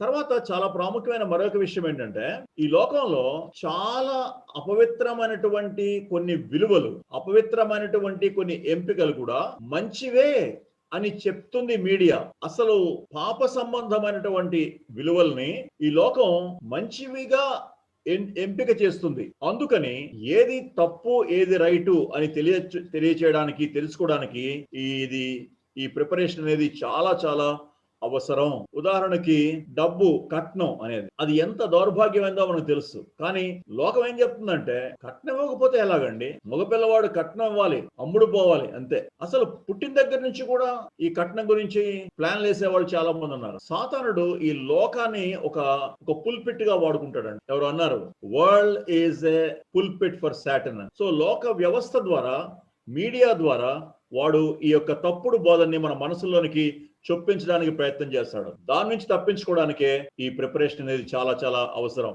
తర్వాత చాలా ప్రాముఖ్యమైన మరొక విషయం ఏంటంటే ఈ లోకంలో చాలా అపవిత్రమైనటువంటి కొన్ని విలువలు అపవిత్రమైనటువంటి కొన్ని ఎంపికలు కూడా మంచివే అని చెప్తుంది మీడియా. అసలు పాప సంబంధమైనటువంటి విలువల్ని ఈ లోకం మంచివిగా ఎం- ఎంపిక చేస్తుంది. అందుకని ఏది తప్పు ఏది రైటు అని తెలియ తెలియచేయడానికి తెలుసుకోవడానికి ఇది ఈ ప్రిపరేషన్ అనేది చాలా చాలా అవసరం. ఉదాహరణకి డబ్బు కట్నం అనేది. అది ఎంత దౌర్భాగ్యమైందో మనకు తెలుసు. కానీ లోకం ఏం చెప్తుందంటే కట్నం ఇవ్వకపోతే ఎలాగండి? మగపిల్లవాడు కట్నం ఇవ్వాలి అమ్ముడు పోవాలి అంతే. అసలు పుట్టిన దగ్గర నుంచి కూడా ఈ కట్నం గురించి ప్లాన్లు వేసేవాళ్ళు చాలా మంది ఉన్నారు. సాతానుడు ఈ లోకాన్ని ఒక ఒక పుల్పిట్గా వాడుకుంటాడండి ఎవరు అన్నారు? World is a pulpit for Satan so లోక వ్యవస్థ ద్వారా మీడియా ద్వారా వాడు ఈ యొక్క తప్పుడు బోధనని మన మనసులోనికి చొప్పించడానికి ప్రయత్నం చేస్తాడు. దాని నుంచి తప్పించుకోవడానికే ఈ ప్రిపరేషన్ అనేది చాలా చాలా అవసరం.